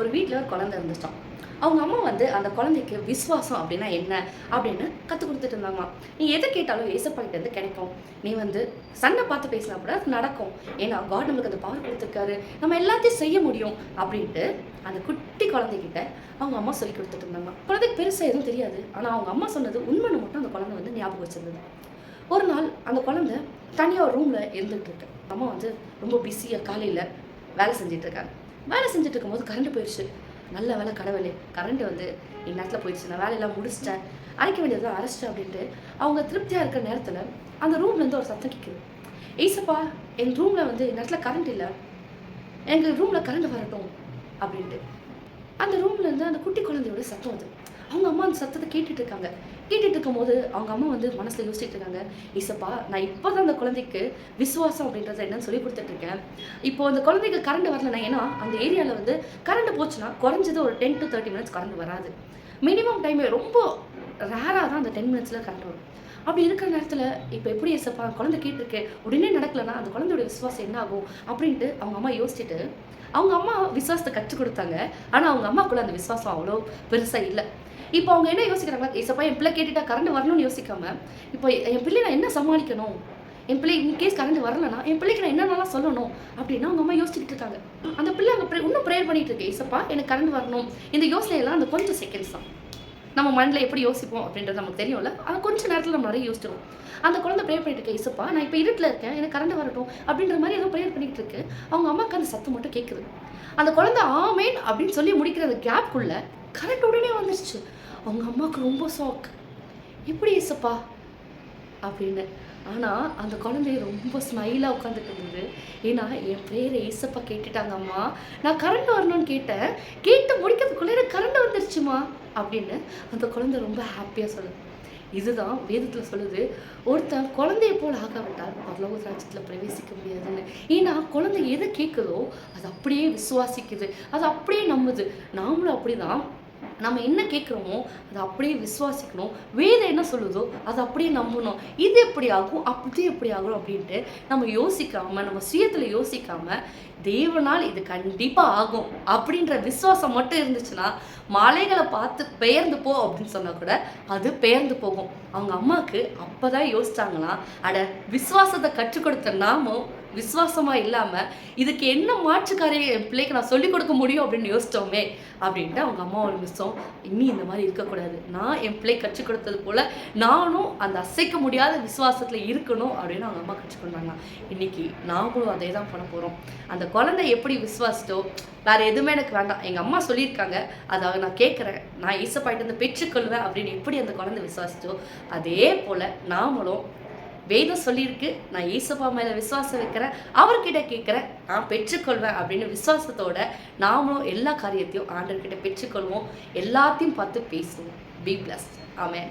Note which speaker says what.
Speaker 1: ஒரு வீட்டில் ஒரு குழந்தை இருந்துச்சான் அவங்க அம்மா வந்து அந்த குழந்தைக்கு விசுவாசம் அப்படின்னா என்ன? அப்படின்னு கற்றுக் கொடுத்துட்டு இருந்தாங்களாம் நீ எதை கேட்டாலும் ஏசப்பாக்கிட்ட இருந்து கிடைக்கும். நீ வந்து சண்டை பார்த்து பேசினா கூட அது நடக்கும். ஏன்னா காட் நம்மளுக்கு அந்த பவர் கொடுத்துருக்காரு. நம்ம எல்லாத்தையும் செய்ய முடியும் அப்படின்ட்டு அந்த குட்டி குழந்தைகிட்ட அவங்க அம்மா சொல்லி கொடுத்துட்டு இருந்தாங்க குழந்தைக்கு பெருசாக எதுவும் தெரியாது. ஆனால் அவங்க அம்மா சொன்னது உண்மைன்னு மட்டும் அந்த குழந்தை வந்து ஞாபகம் வச்சிருந்தது. ஒரு நாள் அந்த குழந்தை தனியாக ஒரு ரூமில் இருந்துகிட்டு இருக்கு. அம்மா வந்து ரொம்ப பிஸியாக காலையில் வேலை செஞ்சிட்ருக்காங்க வேலை செஞ்சுட்டு இருக்கும்போது கரண்ட் போயிடுச்சு. நல்ல வேலை கடவுளே கரண்ட் வந்து இந்நேரத்தில் போயிடுச்சு. நான் வேலையெல்லாம் முடிச்சிட்டேன். அரைக்க வேண்டியதை அரைச்சிட்டேன் அப்படின்ட்டு அவங்க திருப்தியாக இருக்கிற நேரத்தில் அந்த ரூம்லேருந்து ஒரு சத்தம் கேட்குது. ஏசப்பா என் ரூமில் வந்து இந்நேரத்தில் கரண்ட் இல்லை. எங்கள் ரூமில் கரண்ட் வரட்டும். அப்படின்ட்டு. அந்த ரூம்லேருந்து அந்த குட்டி குழந்தையோட சத்தம் அது. அவங்க அம்மா அந்த சத்தத்தை கேட்டுட்டு இருக்காங்க. கேட்டுட்டு இருக்கும்போது அவங்க அம்மா வந்து மனசில் யோசிச்சுட்டு இருக்காங்க. இசப்பா நான் இப்போ தான் அந்த குழந்தைக்கு விசுவாசம் அப்படின்றத என்னன்னு சொல்லி கொடுத்துட்ருக்கேன் இப்போ அந்த குழந்தைக்கு கரண்ட் வரலனா ஏன்னா அந்த ஏரியாவில் வந்து கரண்ட் போச்சுன்னா குறைஞ்சது ஒரு ten to thirty minutes current வராது. மினிமம் டைம் ரொம்ப ரேராக தான் அந்த டென் மினிட்ஸில் கரண்ட் வரும். அப்படி இருக்கிற நேரத்தில் இப்போ எப்படி ஏசப்பா குழந்தை கேட்டிருக்கேன் உடனே நடக்கலைன்னா அந்த குழந்தையோட விசுவாசம் என்ன ஆகும்? அப்படின்ட்டு அவங்க அம்மா யோசிச்சுட்டு அவங்க அம்மா விசுவாசத்தை கற்றுக் கொடுத்தாங்க. ஆனால் அவங்க அம்மாக்குள்ள அந்த விசுவாசம் அவ்வளோ பெருசாக இல்லை. இப்போ அவங்க என்ன யோசிக்கிறாங்க ஏசப்பா என் பிள்ளை கேட்டுட்டா கரண்ட் வரணும்னு யோசிக்காம இப்போ என் பிள்ளை நான் என்ன சமாளிக்கணும்? என் பிள்ளை இன் கேஸ் கரண்ட் வரலனா என் பிள்ளைக்கு நான் என்னென்னலாம் சொல்லணும்? அப்படின்னு அவங்க அம்மா யோசிச்சுட்டு இருக்காங்க. அந்த பிள்ளை அங்கே ப்ரே இன்னும் ப்ரேயர் பண்ணிட்டு இருக்கு. ஏசப்பா எனக்கு கரண்ட் வரணும். இந்த யோசனையெல்லாம் அந்த கொஞ்சம் செகண்ட்ஸ் தான். நம்ம மைண்டில் எப்படி யோசிப்போம் அப்படின்றது நமக்கு தெரியும்ல? அது கொஞ்ச நேரத்தில் நம்ம நிறைய யோசிச்சிடும் அந்த குழந்தை ப்ரேயர் பண்ணிட்டு இருக்க இசப்பா நான் இப்போ இருட்டில் இருக்கேன் எனக்கு கரண்ட் வரட்டும் அப்படின்ற மாதிரி ஏதோ ப்ரேயர் பண்ணிட்டு இருக்கு. அவங்க அம்மாவுக்கு அந்த சத்தம் மட்டும் கேட்குது அந்த குழந்தை ஆமேன் அப்படின்னு சொல்லி முடிக்கிற அந்த கேப்குள்ள கரண்ட் உடனே வந்துருச்சு. அவங்க அம்மாவுக்கு ரொம்ப ஷாக் எப்படி இசப்பா அப்படின்னு. ஆனால் அந்த குழந்தை ரொம்ப ஸ்மைலாக உட்காந்துட்டு இருந்தது. ஏன்னா என் பேரை ஏசப்பா கேட்டுட்டாங்க அம்மா நான் கரண்ட் வரணும்னு கேட்டேன். கேட்டு முடிக்கிறதுக்குள்ளே எனக்கு கரண்ட் வந்துருச்சுமா அப்படின்னு அந்த குழந்தை ரொம்ப ஹாப்பியாக சொல்லுது. இதுதான் வேதத்தில் சொல்லுது. ஒருத்தன் குழந்தைய போல் ஆகாவிட்டால் பரலோக ராஜ்யத்தில் பிரவேசிக்க முடியாதுன்னு. ஏன்னா குழந்தை எதை கேட்குதோ அது அப்படியே விசுவாசிக்குது. அது அப்படியே நம்புது. நாமளும் அப்படிதான் நம்ம என்ன கேட்குறோமோ அதை அப்படியே விசுவாசிக்கணும். வேதம் என்ன சொல்லுதோ அதை அப்படியே நம்பணும். இது எப்படி ஆகும்? அப்படி எப்படி ஆகும் அப்படின்ட்டு நம்ம யோசிக்காமல் நம்ம சுயத்தில் யோசிக்காமல் தேவனால் இது கண்டிப்பாக ஆகும் அப்படின்ற விசுவாசம் மட்டும் இருந்துச்சுன்னா மலைகளை பார்த்து பெயர்ந்து போ அப்படின்னு சொன்னால் கூட அது பெயர்ந்து போகும். அவங்க அம்மாவுக்கு அப்போ தான் யோசிச்சாங்களாம் அட விசுவாசத்தை கற்றுக் கொடுத்த நாமும் விசுவாசமாக இல்லாமல் இதுக்கு என்ன மாற்று என் பிள்ளைக்கு நான் சொல்லிக் கொடுக்க முடியும் அப்படின்னு யோசித்தோமே அப்படின்ட்டு அவங்க அம்மாவோட மிஸ்ஸும் இனி இந்த மாதிரி இருக்கக்கூடாது. நான் என் பிள்ளை கற்றுக் கொடுத்தது போல் நானும் அந்த அசைக்க முடியாத விசுவாசத்தில் இருக்கணும் அப்படின்னு அவங்க அம்மா கற்றுக்கொண்டாங்க இன்னைக்கு நாங்களும் அதே தான் பண்ண போகிறோம் அந்த குழந்தை எப்படி விசுவாசித்தோ வேறு எதுவுமே எனக்கு வேண்டாம். எங்கள் அம்மா சொல்லியிருக்காங்க. அதை நான் கேட்குறேன் நான் ஈசப்பாயிட்டு வந்து பெற்றுக்கொள்வேன் அப்படின்னு எப்படி அந்த குழந்தை விசுவாசித்தோ அதே போல் நாமளும் வேதம் சொல்லியிருக்கு. நான் ஏசப்பா மேலே விசுவாசம் வைக்கிறேன். அவர்கிட்ட கேட்குறேன். நான் பெற்றுக்கொள்வேன் அப்படின்னு விசுவாசத்தோட நாமளும் எல்லா காரியத்தையும் ஆண்டர்கிட்ட பெற்றுக்கொள்வோம். எல்லாத்தையும் பார்த்து பேசுவோம். பி பிளஸ் ஆமே